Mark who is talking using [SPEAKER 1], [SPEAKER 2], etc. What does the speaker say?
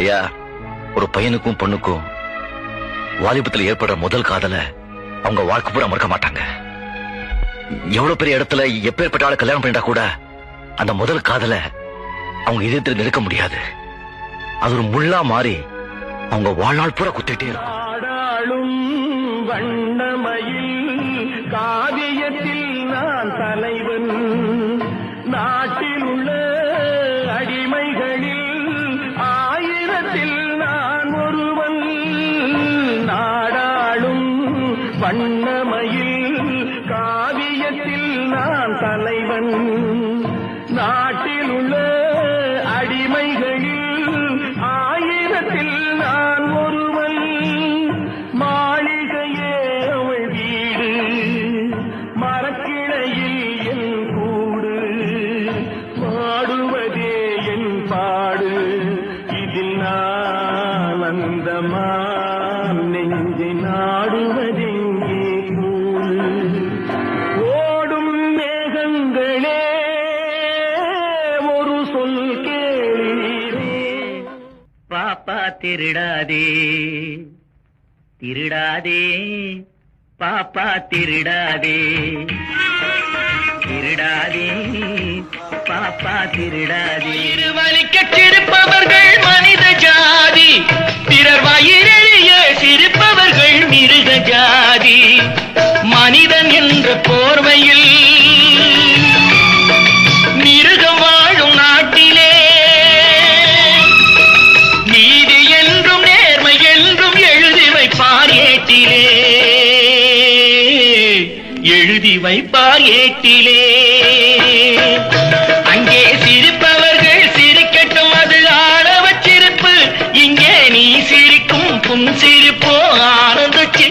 [SPEAKER 1] ஐயா ஒரு பையனுக்கும் பொண்ணுக்கும் வாலிபத்தில் ஏற்படுற முதல் காதல அவங்க வாழ்க்கை பூரா மறக்க மாட்டாங்க. எவ்வளவு பெரிய இடத்துல எப்பேற்பட்ட ஆளை கல்யாணம் பண்ணிட்டா கூட அந்த முதல் காதல அவங்க இதயத்தில் நிற்க முடியாது. அது ஒரு முள்ளா மாறி அவங்க வாழ்நாள் பூரா குத்திட்டே இருக்கும்.
[SPEAKER 2] வண்ணமயில் காவியத்தில் நான் தலைவன். நாட்டில் வண்ணமயில் காவியத்தில் நான் தலைவன். நாட்டில் உள்ள அடிமைகளில் ஆயிரத்தில் நான் ஒருவன். மாளிகையே அவள் வீடு மரக்கிளையில் என் கூடு. பாடுவதே என் பாடு இதில் நான் அந்தமா ஒரு சொல் கேளீரே.
[SPEAKER 3] பாப்பா திருடாதே திருடாதே பாப்பா திருடாதே. திருடாதே பாப்பா திருடாதே.
[SPEAKER 2] திருவலிக்க சிரிப்பவர்கள் மனித ஜாதி பிறர் வயிறெழிய சிரிப்பவர்கள் மிருக ஜாதி. மனிதன் என்ற போர்வையில் ஏட்டிலே. எழுதி வைப்பார் ஏட்டிலே. அங்கே